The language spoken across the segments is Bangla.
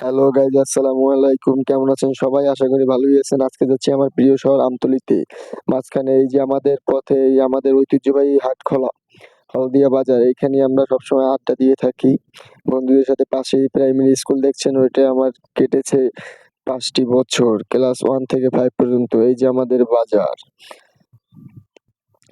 হ্যালো গাইজ আসসালামু আলাইকুম। কেমন আছেন সবাই? আশা করি ভালোই আছেন। আজকে যাচ্ছি আমার প্রিয় শহর আমতলিতে। মাঝখানে এই যে আমাদের পথে, এই আমাদের ঐতিহ্যবাহী হাটখোলা, হলদিয়া বাজার এখানে আমরা সবসময় আড্ডা দিয়ে থাকি। বন্ধুদের সাথে পাশেই প্রাইমারি স্কুল দেখছেন, ওইটা আমার কেটেছে পাঁচটি বছর, ক্লাস ওয়ান থেকে ফাইভ পর্যন্ত। এই যে আমাদের বাজার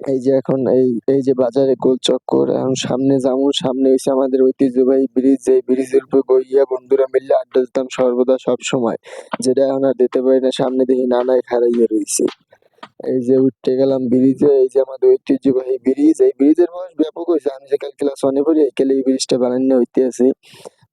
এই যে এখন এই এই যে বাজারে গোল চক্কর, এখন সামনে যাব সামনে হয়েছে আমাদের ঐতিহ্যবাহী ব্রিজ এই ব্রিজের উপর গইয়া বন্ধুরা মিলে আড্ডা দিতাম সর্বদা সব সময়, যেটা এখন আর দিতে পারি না, সামনে দেখি নানায় খারাইয়া রয়েছে এই যে উঠতে গেলাম ব্রিজে, এই যে আমাদের ঐতিহ্যবাহী ব্রিজ, এই ব্রিজের বয়স ব্যাপক হয়েছে আমি যে কাল ক্লাস ওয়ানে পড়ি, এই কালে এই ব্রিজটা বানানো আছে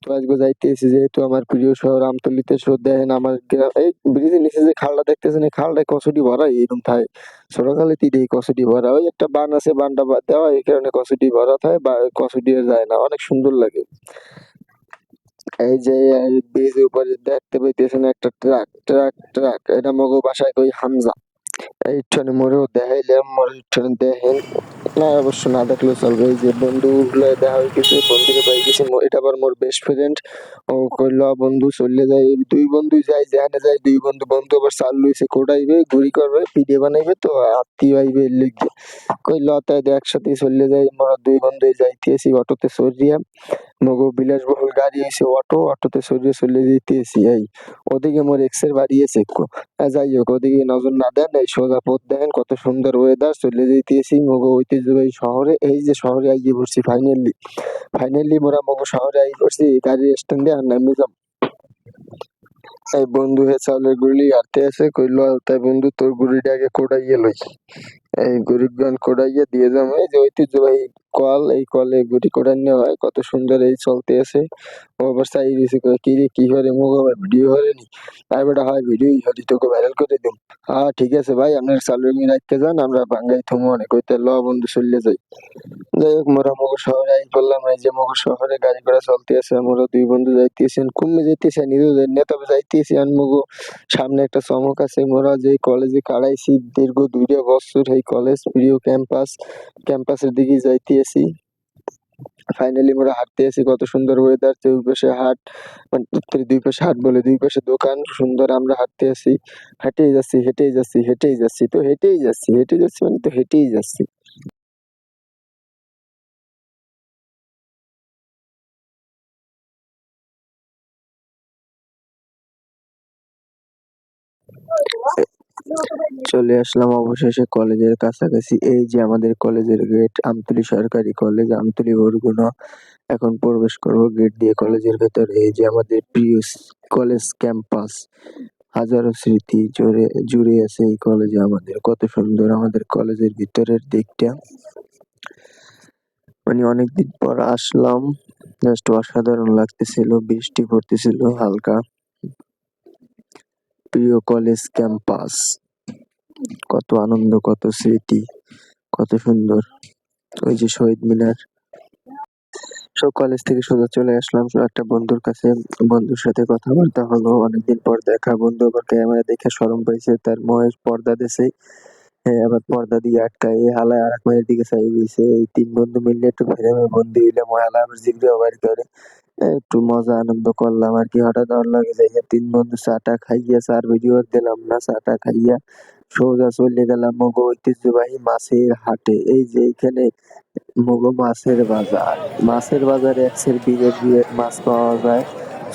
তো আজকে যাইতেছি যেহেতু আমার প্রিয় শহর আমতলিতে সো দেখেন আমার গ্রাম এই ব্রিজের নিচে যে খালটা দেখতেছেন, এই খালটায় কচুটি ভরা এরকম থাকে ছোটকালে এই কচুটি ভরা। ওই একটা বান আছে, বানটা দেওয়া এই কারণে কচুটি ভরা থাকে বা কচুটি যায় না। অনেক সুন্দর লাগে। এই যে ব্রিজের উপরে দেখতে পাইতেছেন একটা ট্রাক ট্রাক ট্রাক। এটা মগো বাসায় কই হামজা। এইখানে মোরেও দেখাইলাম মোর দেখেন। না অবশ্য না দেখলেও চলবে। এই যে বন্ধু গুলো দেখা হইতেছে বন্ধুকে পাই গেছি এটা আবার মোর বেস্ট ফ্রেন্ড ও কইল বন্ধু চলে যায় দুই বন্ধু যাই যেখানে যায় দুই বন্ধু বন্ধু আবার চাল লইছে কোটাইবে ঘুরি করবে ভিডিও বানাইবে তো আত্মীয় আইবে লিগে। কইল তাই একসাথে চলে যাই মোরা দুই বন্ধু যাইতেছি অটোতে চড়িয়া। মগো বিলাসবহুল গাড়ি হইছে অটো অটোতে সরিয়ে চলে যেতেছি এই ওদিকে মোর এক্সের বাড়ি আহ, যাই হোক ওদিকে নজর না দেন, এই সোজা পথ দেখেন কত সুন্দর ওয়েদার চলে যেতেছি মগো ঐতিহ্যবাহী শহরে। এই যে শহরে আইয়ে পড়ছি ফাইনালি ফাইনালি মোরা মগো শহরে আই পড়ছি গাড়ির স্ট্যান্ডে আর নামি যাম। এই বন্ধু হে চাউলের গুড়ি হাতে আছে, কইল তাই বন্ধু, তোর গুড়িটা আগে কোড়াইয়ে লই। এই গরিব গান কোড়াইয়া দিয়ে যাম। এই যে ঐতিহ্যবাহী কল, এই কলে গুড়ি কোড়ানো হয়, কত সুন্দর এই চলতে আছে। ও আবার চাই দিছে কি রে, কি করে মুখ আবার ভিডিও করে নি তাই বেটা, হয় ভিডিও হলি তোকে ভাইরাল করে দিম। হ্যাঁ ঠিক আছে ভাই, আপনার চালুর রাখতে যান, আমরা বাঙ্গাই থমো অনেক, কইতে ল বন্ধু চললে যাই। যাই হোক, মোরা মগো শহরে আই করলাম এই যে মগো শহরে গাড়ি ঘোড়া চলতে আছে আমরা দুই বন্ধু যাইতেছেন কুমে যাইতেছে জানি না তবে যাইতেছি, আর মগো সামনে একটা চমক আছে, মোরা যে কলেজে কাড়াইছি দীর্ঘ দুইটা বছর এই কলেজ প্রিয় ক্যাম্পাস ক্যাম্পাসের দিকে যাইতেছি ফাইনালি মোরা হাঁটতে আছি কত সুন্দর ওয়েদার দুই পাশে হাট মানে দুই পাশে হাট বলে, দুই পাশে দোকান, সুন্দর আমরা হাঁটতে আছি হেঁটেই যাচ্ছি হেঁটেই যাচ্ছি হেঁটেই যাচ্ছি, তো হেঁটেই যাচ্ছি হেঁটে যাচ্ছি মানে তো হেঁটেই যাচ্ছি। চলে আসলাম অবশেষে কলেজের কাছাকাছি। এই যে আমাদের কলেজের গেট, আমতলী সরকারি কলেজ, আমতলী বরগুনা। এখন প্রবেশ করব গেট দিয়ে কলেজের ভেতরে। এই যে আমাদের প্রিয় কলেজ ক্যাম্পাস। হাজারো স্মৃতি জুড়ে জুড়ে আছে এই কলেজে আমাদের। কত সুন্দর আমাদের কলেজের ভিতরের দিকটা। মানে অনেকদিন পর আসলাম। জাস্ট অসাধারণ লাগতেছিল, বৃষ্টি পড়তেছিল হালকা। প্রিয় কলেজ ক্যাম্পাস। কত আনন্দ, কত স্মৃতি, কত সুন্দর। ওই যে শহীদ মিনার। সব কলেজ থেকে সোজা চলে আসলাম। একটা বন্ধুর কাছে, বন্ধুর সাথে কথাবার্তা হলো। অনেকদিন পর দেখা, বন্ধু আবার ক্যামেরা দেখে স্মরণ পাইছে। তার মহেশ পর্দা দিছে। আবার পর্দা দিয়ে আটকায়, এই হালায় আর এক মায়ের দিকে চাই দিয়েছে এই তিন বন্ধু মিলে একটু ফ্রেমে বন্দি হইলে মহালা আবার জিগড়ে বাড়ি করে একটু মজা, আনন্দ করলাম আর কি। হঠাৎ আমার লাগে যাই তিন বন্ধু চাটা খাইয়া, চার ভিডিও দিলাম না, চাটা খাইয়া সোজা চলে গেলাম মগো ঐতিহ্যবাহী মাছের হাটে। এই যে এইখানে মগো মাছের বাজার। মাছের বাজারে এক সের বিলের বিলের মাছ পাওয়া যায়।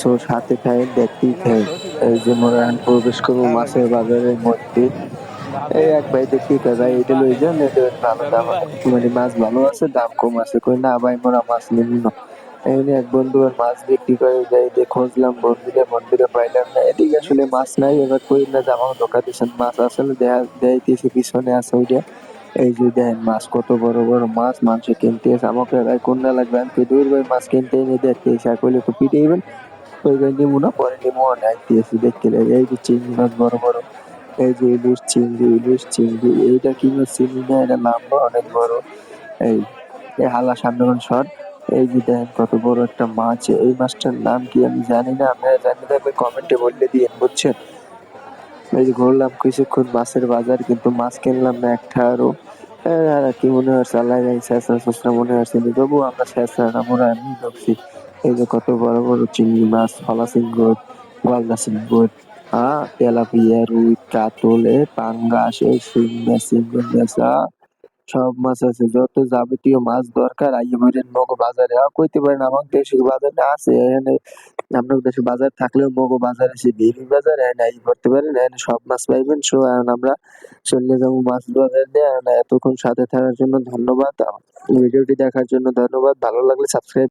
সো সাথে খাই দেখতেই খাই এই যে মোরা প্রবেশ করব মাছের বাজারের মধ্যে। এই এক ভাই দেখি ভাই, এটা লই যান, এটা ভালো দাম মানে মাছ ভালো আছে, দাম কম আছে। কই না ভাই, মোরা মাছ নিব না। এমনি এক বন্ধু আর মাছ বিক্রি করে যাই দিয়ে খুঁজলাম, বন্ধুরে বন্ধুরে পাইলাম না। এদিকে আসলে মাছ নাই, এবার কই না জামা দোকান দিয়েছেন মাছ আসলে দেয়া দেয়াইতেছে পিছনে আছে ওইটা। এই যে দেখেন, মাছ কত বড় বড় মাছ মানুষ কিনতে এসে আমাকে ভাই কোনটা লাগবে, আমি দূর ভাই মাছ কিনতে এনে দেখতে এসে, আর কইলে তো পিটাইবেন। ওই নিমু না? পরে নিমু এসে দেখতে এই যে চিংড়ি মাছ বড় বড়। এই যে ইলিশ চিংড়ি ইলিশ চিংড়ি এইটা কি চিনি না এটা লম্বা অনেক বড়। এই এই হালা সামনে শট। এই যে দেখেন কত বড় একটা মাছ। এই মাছটার নাম কি আমি জানি না আপনারা জানি থাকলে কমেন্টে বললে দিয়েন বুঝছেন? এই যে ঘুরলাম কিছুক্ষণ মাছের বাজার কিন্তু মাছ কিনলাম না একটা আরও। এ, আর কি মনে হচ্ছে আল্লাহ জানি শেষরা শেষরা মনে হচ্ছে তবু আমরা না মনে আমি ঢুকছি এই যে কত বড় বড় চিংড়ি মাছ ফলা সিঙ্গট গলদা সিঙ্গট হ্যাঁ তেলাপিয়া, রুই, কাতল, এ, পাঙ্গাস, এ শিং মাছ চিংড়ি মাছ সব মাছ আছে। যত যাবতীয় মাছ দরকার, আইয়ে বইরেন মগো বাজারে। কইতে পারেন আমার দেশের বাজারে আছে এখানে আপনার দেশে বাজার থাকলেও মগো বাজার আছে বিড়ি বাজার এখানে আই করতে পারেন এখানে সব মাছ পাইবেন। সো, এখন আমরা চলে যাব মাছ বাজার। দিয়ে এতক্ষণ সাথে থাকার জন্য ধন্যবাদ। ভিডিওটি দেখার জন্য ধন্যবাদ। ভালো লাগলে সাবস্ক্রাইব